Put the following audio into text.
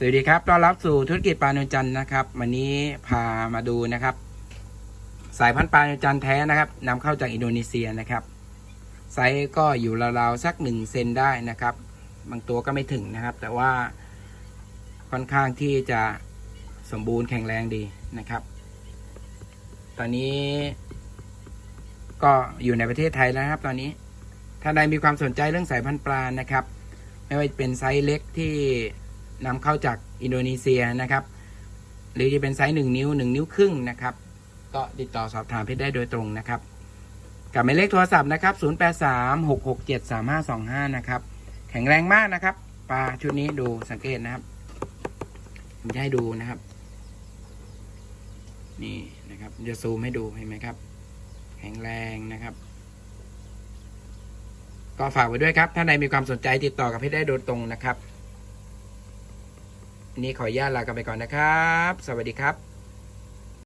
สวัสดีครับต้อนรับสู่ธุรกิจปลาเนจันนะครับ วันนี้พามาดูนะครับ สายพันธุ์ปลาเนจันแท้นะครับนำเข้าจากอินโดนีเซียนะครับ ไซส์ก็อยู่ราวๆสักหนึ่งเซนได้นะครับ บางตัวก็ไม่ถึงนะครับ แต่ว่าค่อนข้างที่จะสมบูรณ์แข็งแรงดีนะครับ ตอนนี้ ก็อยู่ในประเทศไทยแล้วครับ ตอนนี้ ถ้าใดมีความสนใจเรื่องสายพันธุ์ปลานะครับ ไม่ว่าจะเป็นไซส์เล็กที่ นำเข้าจากอินโดนีเซียนะครับ หรือจะเป็นไซส์หนึ่งนิ้วหนึ่งนิ้วครึ่งนะครับ ก็ติดต่อสอบถามเพชรได้โดยตรงนะครับกับหมายเลขโทรศัพท์นะครับ 0836673525 นะครับ แข็งแรงมากนะครับ ปลาชุดนี้ดูสังเกตนะครับ ผมจะให้ดูนะครับ นี่นะครับ จะซูมให้ดูเห็นไหมครับ แข็งแรงนะครับ ก็ฝากไว้ด้วยครับ ถ้าใดมีความสนใจติดต่อกับพชรได้โดยตรงนะครับ นี้ขออนุญาตลากันไปก่อนนะครับ สวัสดีครับ